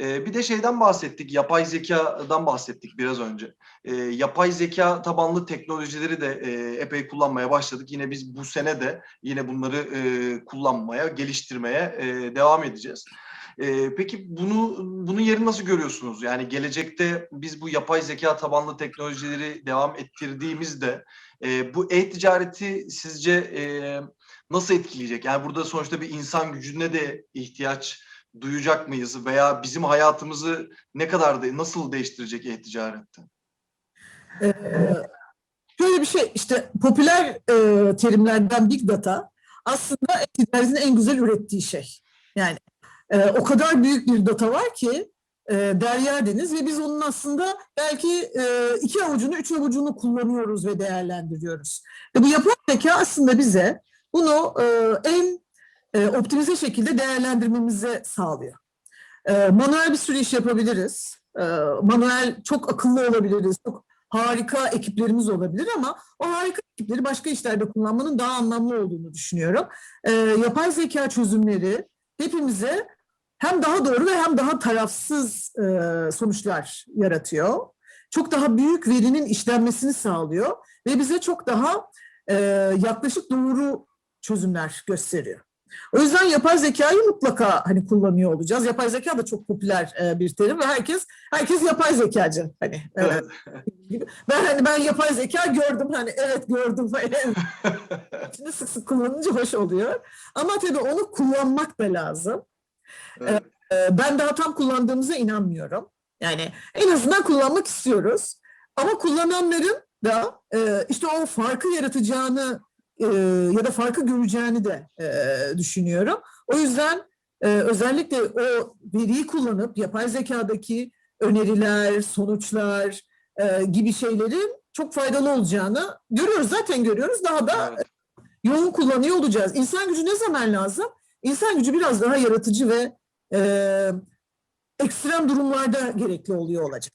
Ee, bir de şeyden bahsettik, yapay zekadan bahsettik biraz önce. Ee, yapay zeka tabanlı teknolojileri de e, epey kullanmaya başladık. Yine biz bu sene de yine bunları e, kullanmaya, geliştirmeye e, devam edeceğiz. Ee, peki bunu bunun yerini nasıl görüyorsunuz? Yani gelecekte biz bu yapay zeka tabanlı teknolojileri devam ettirdiğimizde bu e-ticareti sizce nasıl etkileyecek? Yani burada sonuçta bir insan gücüne de ihtiyaç duyacak mıyız veya bizim hayatımızı ne kadar da nasıl değiştirecek e-ticarette? Ee, bir şey işte popüler e, terimlerden big data aslında ticaretin en güzel ürettiği şey. Yani e, o kadar büyük bir data var ki e, derya deniz ve biz onun aslında belki iki avucunu, üç avucunu kullanıyoruz ve değerlendiriyoruz. Ve bu yapay zeka aslında bize bunu en e, optimize şekilde değerlendirmemizi sağlıyor. E, manuel bir sürü iş yapabiliriz. E, manuel çok akıllı olabiliriz, çok harika ekiplerimiz olabilir ama o harika ekipleri başka işlerde kullanmanın daha anlamlı olduğunu düşünüyorum. E, yapay zeka çözümleri hepimize hem daha doğru ve hem daha tarafsız e, sonuçlar yaratıyor. Çok daha büyük verinin işlenmesini sağlıyor ve bize çok daha e, yaklaşık doğru çözümler gösteriyor. O yüzden yapay zekayı mutlaka hani kullanıyor olacağız. Yapay zeka da çok popüler e, bir terim ve herkes herkes yapay zekacı. Hani e, ben hani ben yapay zeka gördüm hani evet gördüm falan. Şimdi sık sık kullanınca hoş oluyor. Ama tabii onu kullanmak da lazım. Evet. Ee, Ben daha tam kullandığımıza inanmıyorum. Yani en azından kullanmak istiyoruz. Ama kullananların da e, işte o farkı yaratacağını e, ya da farkı göreceğini de e, düşünüyorum. O yüzden e, özellikle o veriyi kullanıp yapay zekadaki öneriler, sonuçlar e, gibi şeylerin çok faydalı olacağını görüyoruz. Zaten görüyoruz. Daha da Evet. yoğun kullanıyor olacağız. İnsan gücü ne zaman lazım? İnsan gücü biraz daha yaratıcı ve e, ekstrem durumlarda gerekli oluyor olacak.